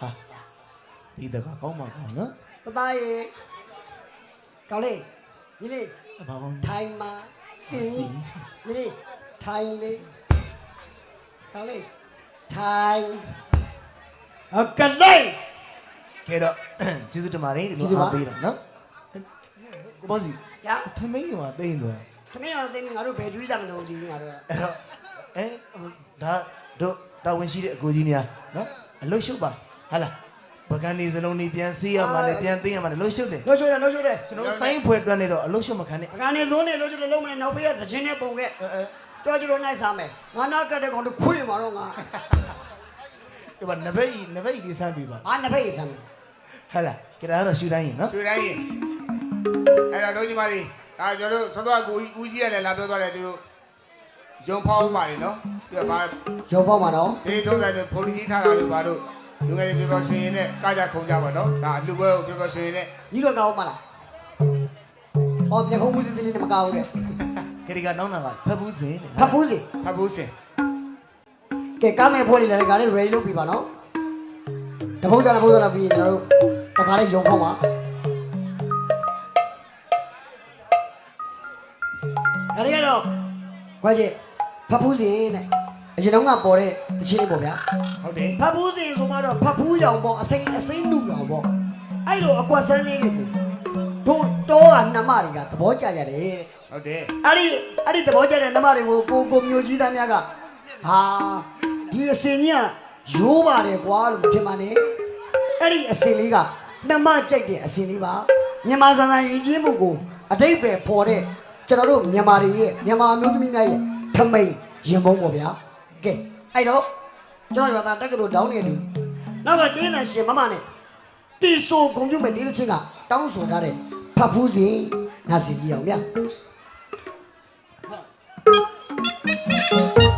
ဟာဒီတကကောင်းမှာကောင်းနော်တသားရေကောင်းလေးညီလေးဘာကောင်းထိုင်မှာစင်ညီလေးထိုင်လေးကောင်းလေးထိုင်အကလေးကဲတော့ကျေးဇူးတင်ပါတယ်ဒီကျေးလိုဇူးပါအားပေးတာနော်ကိုဘောစီရထမင်းရောတိတ်တော့ခမင်းတော်သိနေငါတို့ဘယ်ကျွေးကြမလို့ဒီငါတို့အဲ့တော့အဲဒါတို့တာဝန်ရှိတဲ့အကိုကြီးများနော်အလုတ်ရှုပ်ပါ ဟာလားပကံနေစလုံးနေပြန်ဆေးရမှာနဲ့ပြန်သိမ်းရမှာနဲ့လှုပ်ရှုပ်တယ်လို့ချိုးတယ်လို့ချိုးတယ်ကျွန်တော်စိုင်းဖွဲ့တွန်းနေတော့အလုတ်ရှုပ်မခံနဲ့အကနေသွန်းနေလို့ချိုးတယ်လုံးမနေနောက်ပေးရသချင်းနဲ့ပုံခဲ့အဲအဲကြောကျလို့နိုင်စားမယ်ငါနောက်ကတဲ့ကောင်တို့ခွေးမှာတော့ငါဒီမှာနဘက်ကြီးနဘက်ကြီးဒီစမ်းပြပါငါနှစ်ဖက်ရဆမ်းမယ်ဟာလားကြဒါတော့ရှူတိုင်းရင်နော်ကျွေတိုင်းရင်အဲ့တော့တို့ညီမလေးဒါကျွန်တော်တို့သောတော်ကိုဦးကြီးရလည်းလာပြောသွားတယ်ဒီရုံဖောင်းပါလေနော်ပြီးတော့ဗာရုံပေါက်မှာတော့ဒီထုံးဆိုင်တွေဖိုလီကြီးထားတာလို့ဗာတို့ လူငယ်တွေပြောပြောရှင်ရင်နဲ့ကကြခုံကြပါတော့ဒါအလှပွဲကိုပြောပြောရှင်ရင်နဲ့ညီတော့ကောင်းမလားဟောပြန်ခုံးမှုသေးသေးလေးနဲ့မကောင်းဘူးတဲ့ကလေးကနောင်းတာကဖက်ဘူးစင်တဲ့ဖတ်ဘူးစီဖတ်ဖို့စင်ကဲကားမဲ့ဖွဲ့လေးလည်းကလည်း ready လုပ်ပြီပါနော်တပုတ်စားတပုတ်စားပြီးရင်ကျွန်တော်တို့တခါလေးရုံပေါက်မှာဒါတွေကတော့ခွဲချက်ဖတ်ဘူးစီနဲ့ အရင်တော့ကပေါ်တဲ့တချင်းလေးပေါ့ဗျာဟုတ်တယ်ဖတ်ဘူးစီဆိုမှတော့ဖတ်ဘူးရောင်ပေါ့အစိမ့်အစိမ့်နုရောင်ပေါ့အဲ့လိုအကွက်ဆန်းလေးတွေကိုတို့တော့ကနှမတွေကသဘောကျကြတယ်တဲ့ဟုတ်တယ်အဲ့ဒီအဲ့ဒီသဘောကျတဲ့နှမတွေကိုကိုကိုမျိုးကြီးသားများကဟာဒီအစင်ကြီးကရိုးပါတယ်ကွာလို့မထင်ပါနဲ့အဲ့ဒီအစင်လေးကနှမကြိုက်တဲ့အစင်လေးပါမြန်မာစံစံရင်ကြီးမှုကိုအတိတ်ပဲပေါ်တဲ့ကျွန်တော်တို့မြန်မာတွေရဲ့မြန်မာမျိုးသမီးများရဲ့ထမိန်ရင်ပုံးပေါ့ဗျာ ကဲအဲ့တော့ကျွန်တော်ရွာသားတက္ကသိုလ်တောင်းနေတယ်နောက်ကတင်းတဲ့ရှင်မမနဲ့တီဆိုဂုံပြုမဲ့ဒီတစ်ချင်းကတောင်းဆိုထားတဲ့ဖတ်ဖူးစီငါစီကြည့်အောင်ဗျာ Hey.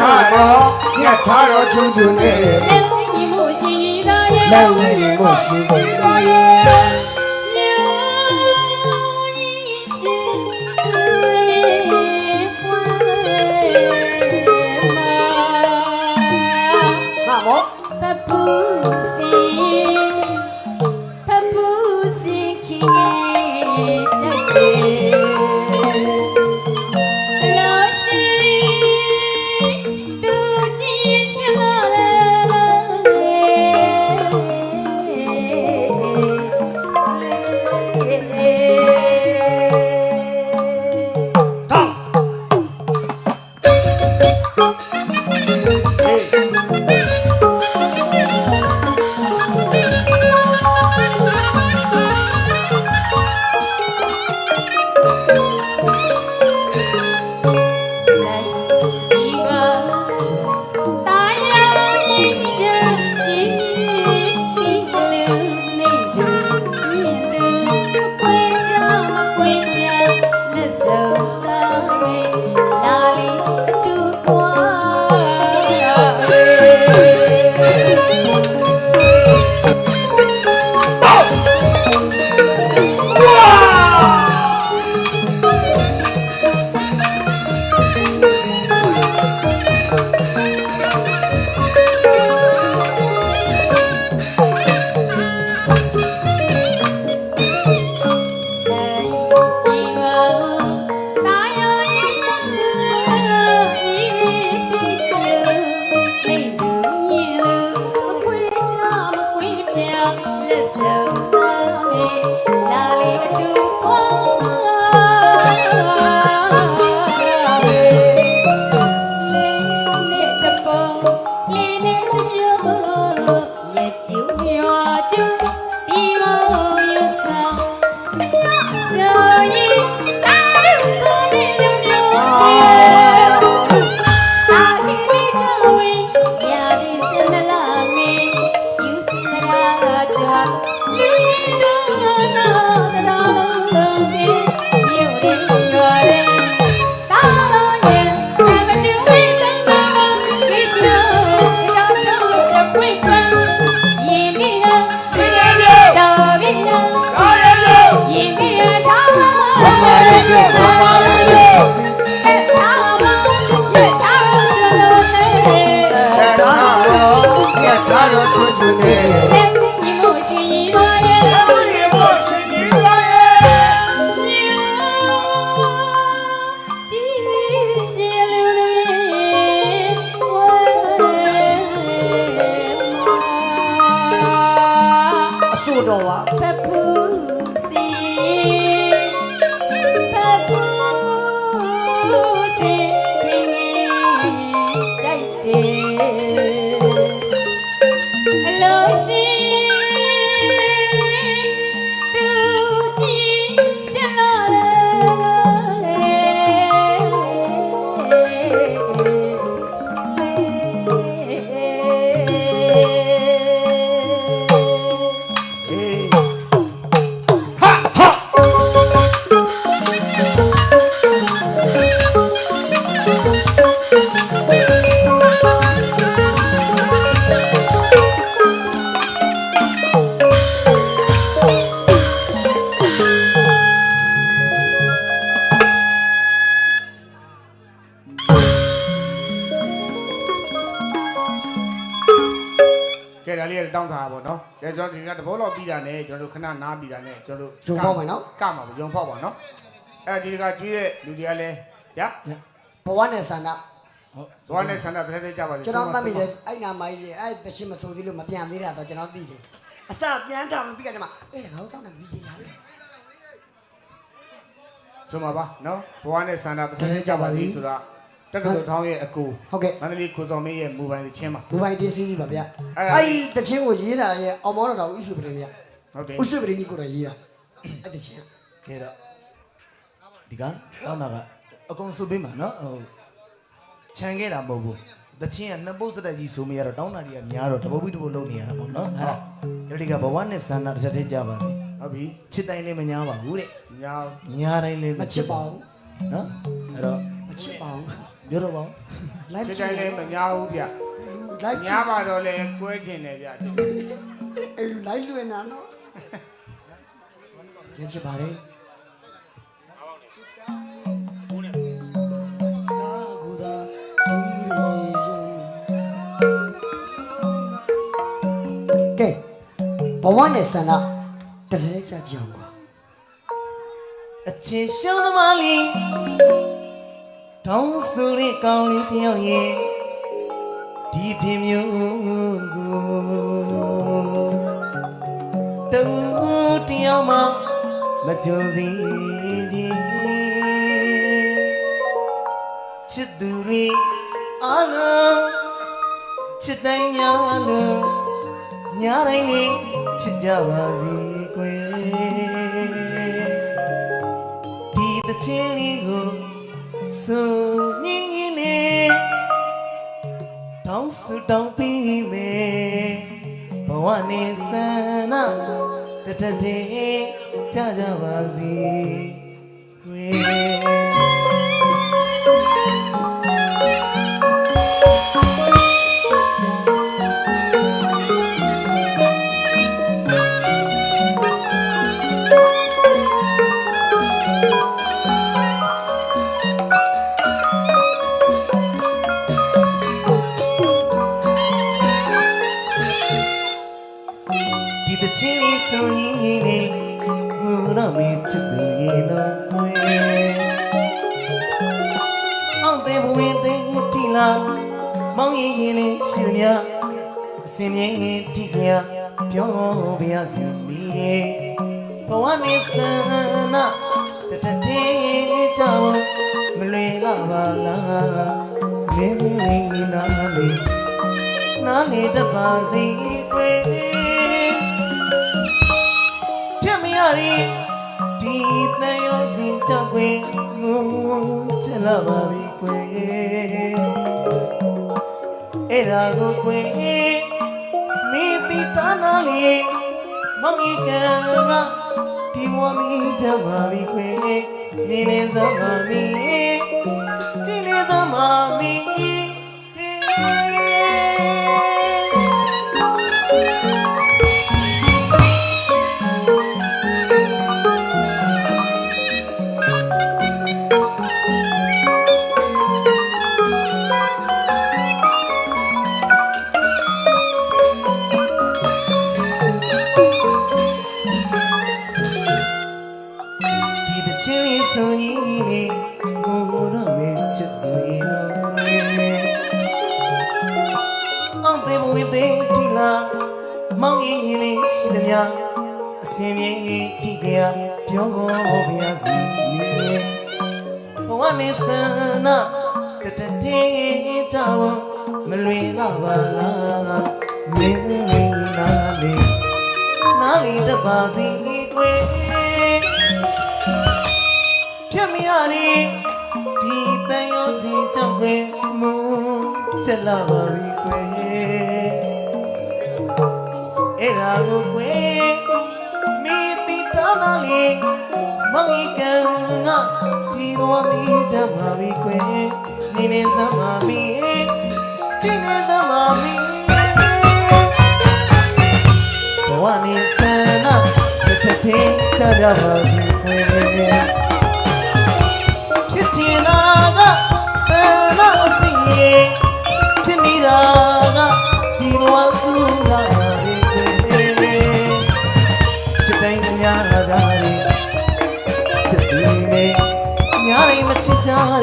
ထားတော့ညထားတော့ချုံချုံနဲ့လက်ဝဲညီမှုရှိရရဲ့လက်ဝဲရေကိုရှိသေး လေးနာနာနာနာ တော်ဒီကတဘောတော့ပြီးတာနဲ့ကျွန်တော်တို့ခဏနားပြီးတာနဲ့ကျွန်တော်တို့ဂျုံပေါက်မယ်နော်ကမှာပေါ့ဂျုံပေါက်ပါနော်။အဲဒီကကျွေးတဲ့လူတွေကလည်းဗျာဘဝနဲ့ဆန္ဒဟုတ်ဇွာနဲ့ဆန္ဒတရက်တည်းကြပါစေကျွန်တော်မှတ်မိတယ်အဲ့နာမကြီးအဲ့တချင်းမဆိုသေးလို့မပြန်သေးတာတော့ကျွန်တော်သိတယ်အစပြန်တာမပြီးကြမှာအေးငါတို့တောင်းတယ်ပြီးရရတယ်ဆိုမှာပါနော်ဘဝနဲ့ဆန္ဒတရက်တည်းကြပါစေဆိုတာ တက္ကသိုလ်ထောင်းရဲ့အကူဟုတ်ကဲ့မန္တလေးကိုစော်မင်းရဲ့မူပိုင်သချင်းပါလူပိုင်ပစ္စည်းကြီးပါဗျအဲ့ဒါအဲ့ဒီတချင်းကိုရေးတာရဲ့အောင်မောတော်တော်ဥရှိပရင်ဗျဟုတ်တယ်ဥရှိပရင်ကြီးကိုတော့ရေးတာအဲ့တချင်းကဲတော့ဒီကတောင်းတာကအကုန်စုပေးမှာနော်ဟိုခြံခဲ့တာမဟုတ်ဘူးတချင်းကနှစ်ပုတ်စတက်ကြီးဆိုမရတော့တောင်းတာတွေကများတော့တပုတ်ပြီးတပုတ်လုံးနေရတာပေါ့နော်ဟာဒီကဘဝနဲ့ဆန္ဒတစ်ထပ်တည်းကြပါစေဟုတ်ပြီချစ်တိုင်းလည်းမညာပါဘူးတဲ့ညောင်ညာတိုင်းလည်းမချစ်ပါဘူးနော်အဲ့တော့မချစ်ပါဘူး ပြောတော့ပါဦးလိုက်စစ်တိုင်းလည်းမများဘူးဗျလိုက်များပါတော့လည်းကွဲကျင်တယ်ဗျအဲ့လူလိုက်လွင်တာနော်ကျချစ်ပါလေစကားကူသာဒီရီယုံကဲဘဝနဲ့ဆန္ဒတဖက်ကြကြအောင်ပါအချင်းရှောင်းသမားလေး တောင်းဆိုတဲ့ကောင်းလေးတယောက်ရဲ့ဒီဖြစ်မျိုးကိုတူတယောက်မှမကြုံစီခြင်းချစ်သူတွေအလုံးချစ်တိုင်းများလုံးညာတိုင်းလေးချစ်ကြပါစေကွယ်ဒီတချင်းလေးကို ဆိုညင်းညင်းနဲ့တောင်းစုတောင်းပြီးမယ်ဘဝနဲ့ဆန္ဒတထတဲ့ကြကြပါစေကွ ရင်လေးရှင်မြအစင်မြင်တိကရပြောပြရစီမီဘဝနေဆန္ဒတတတဲ့ကြောင့်မလွေလာပါလားမင်းလေးနာလေးနားလေတတ်ပါစေကွယ်ပြတ်မရရင်ဒီတန်ရောစင်တောက်ွယ်ငုံချလာပါပြီကွယ် အဲ့ဒါကိုကွယ်မိတိတာနာလေးမောင်ကြီးကံကဒီဝမီကြပါပြီခွေနေနေစမ်းပါမီဒီနေစမ်းပါမီဒီ စင်မြေတိကရပြောပါရစေမင်းဘဝနေစနာတတတေးကြဝမလွေလာပါလားမင်းလေးနာလေးနားလီတပါစီကွယ်ဖြတ်မရရင်ဒီတန်ရောစီကြောင့်ပဲမူချက်လာပါပြီကွယ်အဲ့ဒါကိုကွယ်မိ တိတောင်းလာလေမောင်ဤကံကဒီဘဝမီကြမှာပြီကွယ်နေနေစမ်းပါမီကြည့်နေစမ်းပါမီဘဝနေဆန္ဒတစ်ထပ်ထင်းကြကြပါစီကွယ်ဖြစ်ချင်တာကဆန္ဒအစီရင်ဖြစ်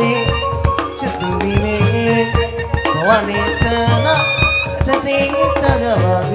တယ်ချစ်သူတွေဘဝနေဆန္ဒတတိကြကြပါစေ